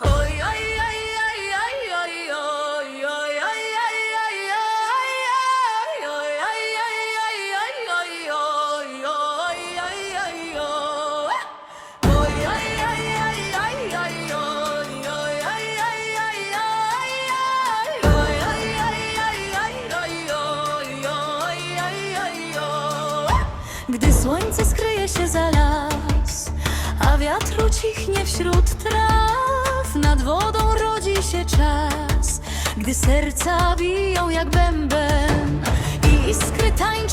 Oj, oj, oj, oj, oj, oj, oj, oj, oj, oj, oj, oj, oj, Gdy słońce skryje się za ucichnie wśród traw. Nad wodą rodzi się czas Gdy serca biją jak bęben. I iskry tańczą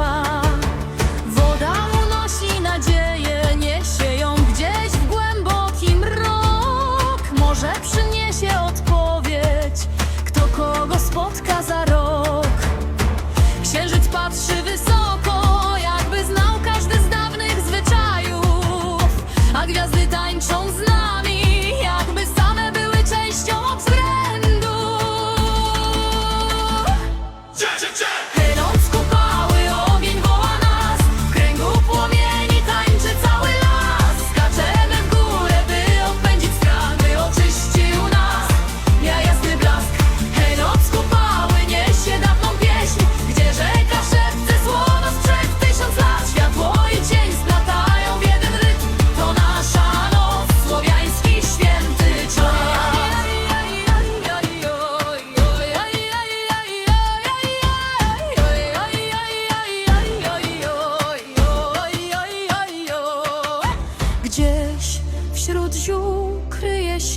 far.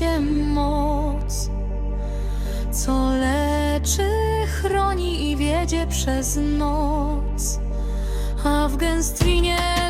się moc, co leczy, chroni i wiedzie przez noc, a w gęstwinie.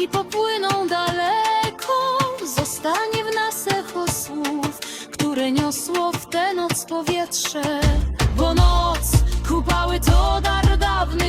myśli popłyną daleko, zostanie w nas echo słów, które niosło w tę noc powietrze. Bo noc, kupały to dar dawny.